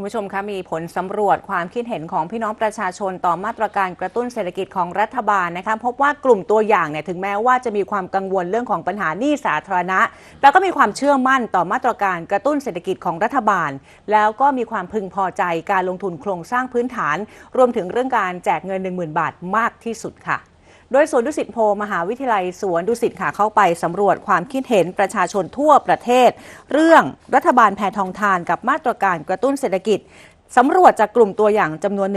คุณผู้ชมคะมีผลสำรวจความคิดเห็นของพี่น้องประชาชนต่อมาตรการกระตุ้นเศรษฐกิจของรัฐบาลนะคะพบว่ากลุ่มตัวอย่างเนี่ยถึงแม้ว่าจะมีความกังวลเรื่องของปัญหาหนี้สาธารณะแล้วก็มีความเชื่อมั่นต่อมาตรการกระตุ้นเศรษฐกิจของรัฐบาล แล้วก็มีความพึงพอใจการลงทุนโครงสร้างพื้นฐาน รวมถึงเรื่องการแจกเงิน 10,000 บาทมากที่สุดค่ะ โดยสวนดุสิตโพลมหาวิทยาลัยสวนดุสิตค่ะเข้าไปสำรวจความคิดเห็นประชาชนทั่วประเทศ เรื่องรัฐบาลแพทองทานกับมาตรการกระตุ้นเศรษฐกิจสำรวจจากกลุ่มตัวอย่างจำนวน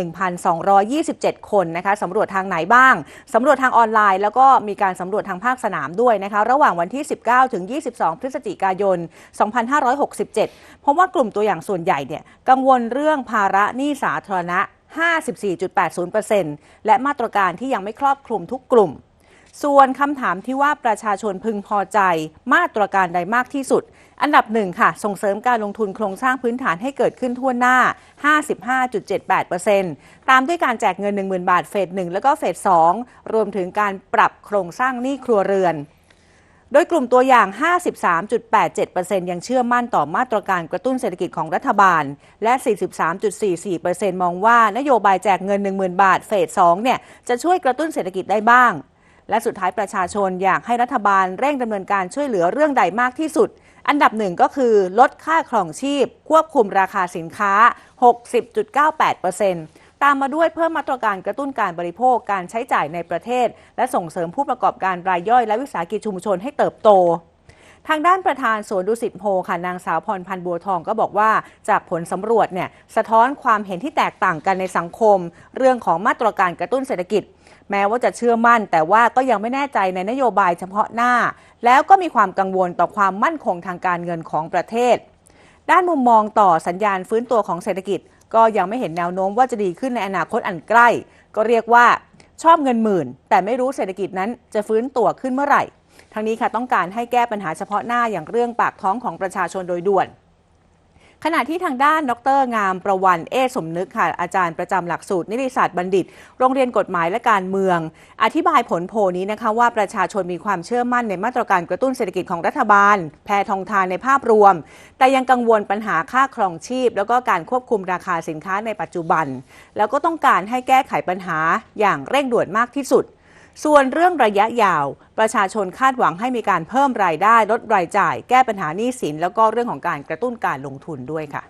1,227 คนนะคะสำรวจทางไหนบ้าง สำรวจทางออนไลน์ แล้วก็มีการสำรวจทางภาคสนามด้วยนะคะ ระหว่างวันที่ 19 ถึง 22 พฤศจิกายน 2567 เพราะว่ากลุ่มตัวอย่างส่วนใหญ่เนี่ยกังวลเรื่องภาระหนี้สาธารณะ 54.80%และมาตรการที่ยังไม่ครอบคลุมทุกกลุ่ม ส่วนคำถามที่ว่าประชาชนพึงพอใจ มาตรการใดมากที่สุด อันดับหนึ่งค่ะ ส่งเสริมการลงทุนโครงสร้างพื้นฐานให้เกิดขึ้นทั่วหน้า 55.78%ตามด้วยการแจกเงิน 10,000 บาทเฟส1 แล้วก็เฟส2 รวมถึงการปรับโครงสร้างหนี้ครัวเรือน โดยกลุ่มตัวอย่าง 53.87%ยังเชื่อมั่นต่อมาตรการกระตุ้นเศรษฐกิจของรัฐบาล และ 43.44%มองว่านโยบายแจกเงิน 10,000 บาทเฟส2เนี่ยจะช่วยกระตุ้นเศรษฐกิจได้บ้าง และสุดท้ายประชาชนอยากให้รัฐบาลเร่งดำเนินการช่วยเหลือเรื่องใดมากที่สุด อันดับหนึ่งก็คือลดค่าครองชีพ ควบคุมราคาสินค้า 60.98% ตามมาด้วยเพิ่มมาตรการกระตุ้นการบริโภคการใช้จ่ายในประเทศ และส่งเสริมผู้ประกอบการรายย่อยและวิสาหกิจชุมชนให้เติบโตทางด้านประธานสวนดุสิตโพค่ะนางสาวพรพันธ์บัวทองก็บอกว่า จากผลสำรวจเนี่ยสะท้อนความเห็นที่แตกต่างกันในสังคม เรื่องของมาตรการกระตุ้นเศรษฐกิจ แม้ว่าจะเชื่อมั่น แต่ว่าก็ยังไม่แน่ใจในนโยบายเฉพาะหน้า แล้วก็มีความกังวลต่อความมั่นคงทางการเงินของประเทศ ด้านมุมมองต่อสัญญาณฟื้นตัวของเศรษฐกิจ ก็ยังไม่เห็นแนวโน้มว่าจะดีขึ้นในอนาคตอันใกล้ ก็เรียกว่าชอบเงินหมื่น แต่ไม่รู้เศรษฐกิจนั้นจะฟื้นตัวขึ้นเมื่อไหร่ ทั้งนี้ค่ะต้องการให้แก้ปัญหาเฉพาะหน้าอย่างเรื่องปากท้องของประชาชนโดยด่วน ขณะที่ทางด้านดร งามประวันเอสมนึกค่ะ อาจารย์ประจำหลักสูตร นิติศาสตร์บัณฑิต โรงเรียนกฎหมายและการเมือง อธิบายผลโพลนี้นะคะว่าประชาชนมีความเชื่อมั่นในมาตรการกระตุ้นเศรษฐกิจของรัฐบาล แพทองทานในภาพรวม แต่ยังกังวลปัญหาค่าครองชีพ แล้วก็การควบคุมราคาสินค้าในปัจจุบัน แล้วก็ต้องการให้แก้ไขปัญหาอย่างเร่งด่วนมากที่สุด ส่วนเรื่องระยะยาว ประชาชนคาดหวังให้มีการเพิ่มรายได้ลดรายจ่าย แก้ปัญหาหนี้สิน แล้วก็เรื่องของการกระตุ้นการลงทุนด้วยค่ะ